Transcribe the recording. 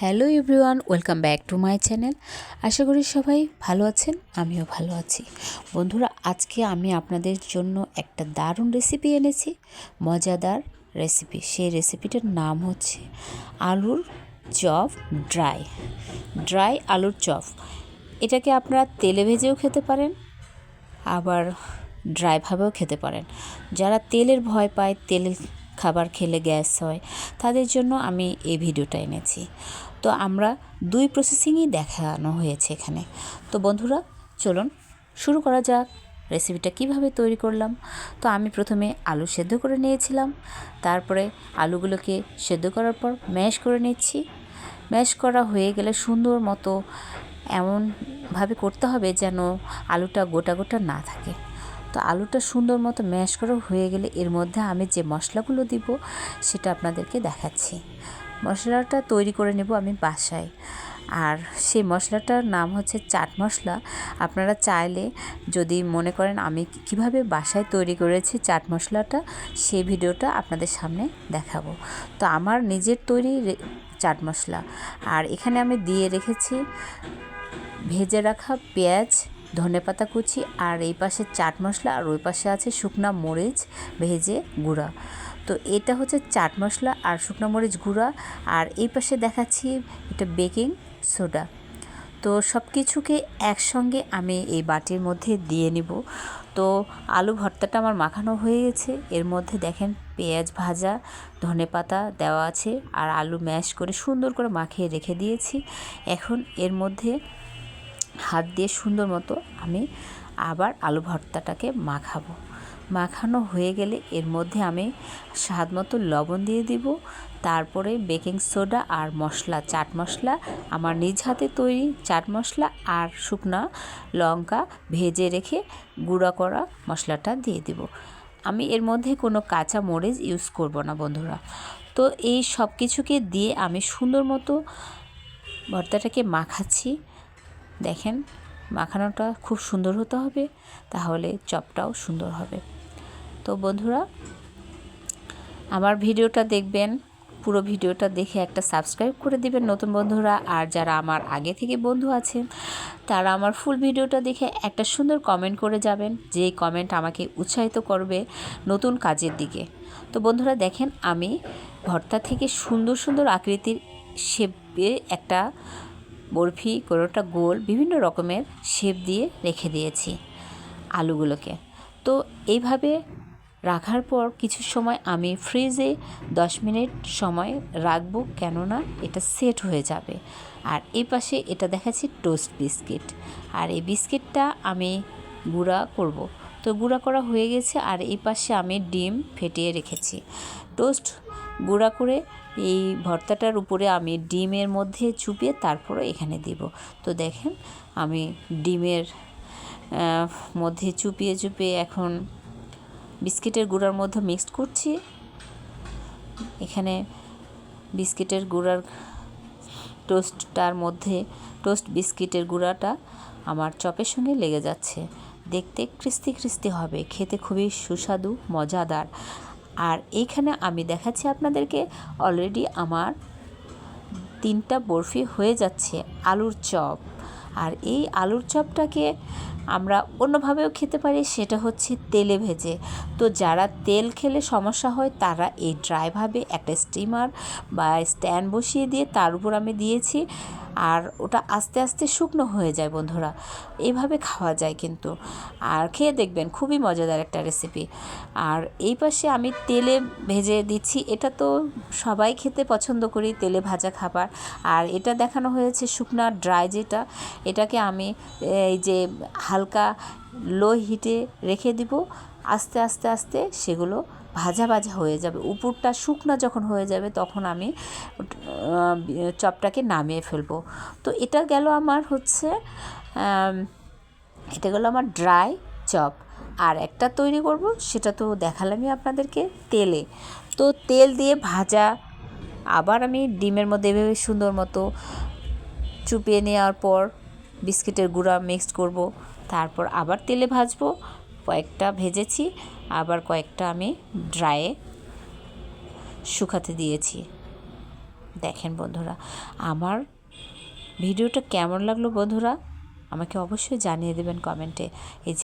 Hello everyone, welcome back to my channel. আশা করি সবাই ভালো আছেন, আমিও ভালো আছি। বন্ধুরা, আজকে আমি আপনাদের জন্য একটা দারুণ রেসিপি এনেছি, মজাদার রেসিপি সেই রেসিপিটার নাম হচ্ছে আলুর চপ ড্রাই ড্রাই আলুর চপ। এটাকে আপনারা তেলে ভেজেও খেতে পারেন, আবার ড্রাইভাবেও খেতে পারেন। যারা তেলের ভয় পায়, তেলের খাবার খেলে গ্যাস হয়, তাদের জন্য আমি এই ভিডিওটা এনেছি। তো আমরা দুই প্রসেসিংই দেখানো হয়েছে এখানে। তো বন্ধুরা, চলুন শুরু করা যাক। রেসিপিটা কীভাবে তৈরি করলাম? তো আমি প্রথমে আলু সেদ্ধ করে নিয়েছিলাম। তারপরে আলুগুলোকে সেদ্ধ করার পর ম্যাশ করে নিচ্ছি। ম্যাশ করা হয়ে গেলে সুন্দর মতো এমনভাবে করতে হবে যেন আলুটা গোটা গোটা না থাকে। তো আলুটা সুন্দর মতো ম্যাশ করা হয়ে গেলে এর মধ্যে আমি যে মশলাগুলো দিব, সেটা আপনাদেরকে দেখাচ্ছি। মশলাটা তৈরি করে নেব আমি বাসায়। আর সেই মশলাটার নাম হচ্ছে চাট মশলা। আপনারা চাইলে যদি মনে করেন আমি কীভাবে বাসায় তৈরি করেছি চাট মশলাটা, সেই ভিডিওটা আপনাদের সামনে দেখাবো। তো আমার নিজের তৈরি চাট মশলা। আর এখানে আমি দিয়ে রেখেছি ভেজে রাখা পেঁয়াজ ধনে পাতা কুচি আর এই পাশে চাট মশলা আর ওই পাশে আছে শুকনা মরিচ ভেজে গুঁড়া। তো এটা হচ্ছে চাট মশলা আর শুকনো মরিচ গুঁড়া আর এই পাশে দেখাচ্ছি এটা বেকিং সোডা। তো সব কিছুকে একসঙ্গে আমি এই বাটির মধ্যে দিয়ে নিব। তো আলু ভর্তাটা আমার মাখানো হয়ে গেছে। এর মধ্যে দেখেন পেঁয়াজ ভাজা, ধনে পাতা দেওয়া আছে আর আলু ম্যাশ করে সুন্দর করে মাখিয়ে রেখে দিয়েছি। এখন এর মধ্যে হাত দিয়ে সুন্দর মতো আমি আবার আলু ভর্তাটাকে মাখাবো। মাখানো হয়ে গেলে এর মধ্যে আমি স্বাদ মতো লবণ দিয়ে দিব, তারপরে বেকিং সোডা আর মশলা, চাট মশলা, আমার নিজ হাতে তৈরি চাট মশলা আর শুকনা লঙ্কা ভেজে রেখে গুঁড়া করা মশলাটা দিয়ে দিব। আমি এর মধ্যে কোনো কাঁচা মরিচ ইউজ করব না বন্ধুরা। তো এই সব কিছুকে দিয়ে আমি সুন্দর মতো ভর্তাটাকে মাখাচ্ছি। দেখেন, মাখানোটা খুব সুন্দর হতে হবে, তাহলে চপটাও সুন্দর হবে। তো বন্ধুরা, আমার ভিডিওটা দেখবেন, পুরো ভিডিওটা দেখে একটা সাবস্ক্রাইব করে দিবেন নতুন বন্ধুরা, আর যারা আমার আগে থেকে বন্ধু আছেন, তারা আমার ফুল ভিডিওটা দেখে একটা সুন্দর কমেন্ট করে যাবেন, যে কমেন্ট আমাকে উৎসাহিত করবে নতুন কাজের দিকে। তো বন্ধুরা, দেখেন আমি ভর্তা থেকে সুন্দর সুন্দর আকৃতির শেপে একটা বরফি কোনোটা গোল বিভিন্ন রকমের শেপ দিয়ে রেখে দিয়েছি আলুগুলোকে। তো এইভাবে রাখার পর কিছু সময় আমি ফ্রিজে দশ মিনিট সময় রাখব কেননা এটা সেট হয়ে যাবে। আর এই পাশে এটা দেখাচ্ছি টোস্ট বিস্কিট। আর এই বিস্কিটটা আমি গুঁড়া করব। তো গুঁড়া করা হয়ে গেছে আর এই পাশে আমি ডিম ফেটিয়ে রেখেছি। টোস্ট গুঁড়া করে এই ভর্তাটার উপরে আমি ডিমের মধ্যে চুপিয়ে তারপরে এখানে দিব। তো দেখেন, আমি ডিমের মধ্যে চুপিয়ে চুপিয়ে এখন বিস্কিটের গুঁড়ার মধ্যে মিক্সড করছি। এখানে বিস্কিটের গুঁড়ার টোস্টটার মধ্যে, টোস্ট বিস্কিটের গুঁড়াটা আমার চপের সঙ্গে লেগে যাচ্ছে। দেখতে ক্রিস্তি ক্রিস্তি হবে, খেতে খুবই সুস্বাদু, মজাদার। আর এইখানে আমি দেখাচ্ছি আপনাদেরকে অলরেডি আমার তিনটা বরফি হয়ে যাচ্ছে, আলুর চপ। আর এই আলুর চপটাকে আমরা অন্যভাবেও খেতে পারি, সেটা হচ্ছে তেলে ভেজে। তো যারা তেল খেলে সমস্যা হয়, তারা এই ড্রাইভাবে একটা স্টিমার বা স্ট্যান্ড বসিয়ে দিয়ে তার উপর আমি দিয়েছি আর ওটা আস্তে আস্তে শুকনো হয়ে যায় বন্ধুরা। এইভাবে খাওয়া যায় কিন্তু। আর খেয়ে দেখবেন, খুবই মজাদার একটা রেসিপি আর এই পাশে আমি তেলে ভেজে দিচ্ছি, এটা তো সবাই খেতে পছন্দ করি, তেলে ভাজা খাবার। আর এটা দেখানো হয়েছে শুকনা ড্রাই যেটা, এটাকে আমি, এই যে হালকা লো হিটে রেখে দিব। আস্তে আস্তে আস্তে সেগুলো ভাজা ভাজা হয়ে যাবে। উপরটা শুকনো যখন হয়ে যাবে তখন আমি চপটাকে নামিয়ে ফেলব। তো এটা গেল আমার হচ্ছে এটা গেলো আমার ড্রাই চপ। আর একটা তৈরি করব, সেটা তো দেখালামই আপনাদেরকে তেলে। তো তেল দিয়ে ভাজা, আবার আমি ডিমের মধ্যে এভাবে সুন্দর মতো চুপিয়ে নেওয়ার পর বিস্কিটের গুঁড়া মিক্সড করব। তারপর আবার তেলে ভাজবো। কয়েকটা ভেজেছি, আবার কয়েকটা আমি ড্রায়ে শুকাতে দিয়েছি। দেখেন বন্ধুরা, আমার ভিডিওটা কেমন লাগল বন্ধুরা? আমাকে অবশ্যই জানিয়ে দেবেন কমেন্টে। এই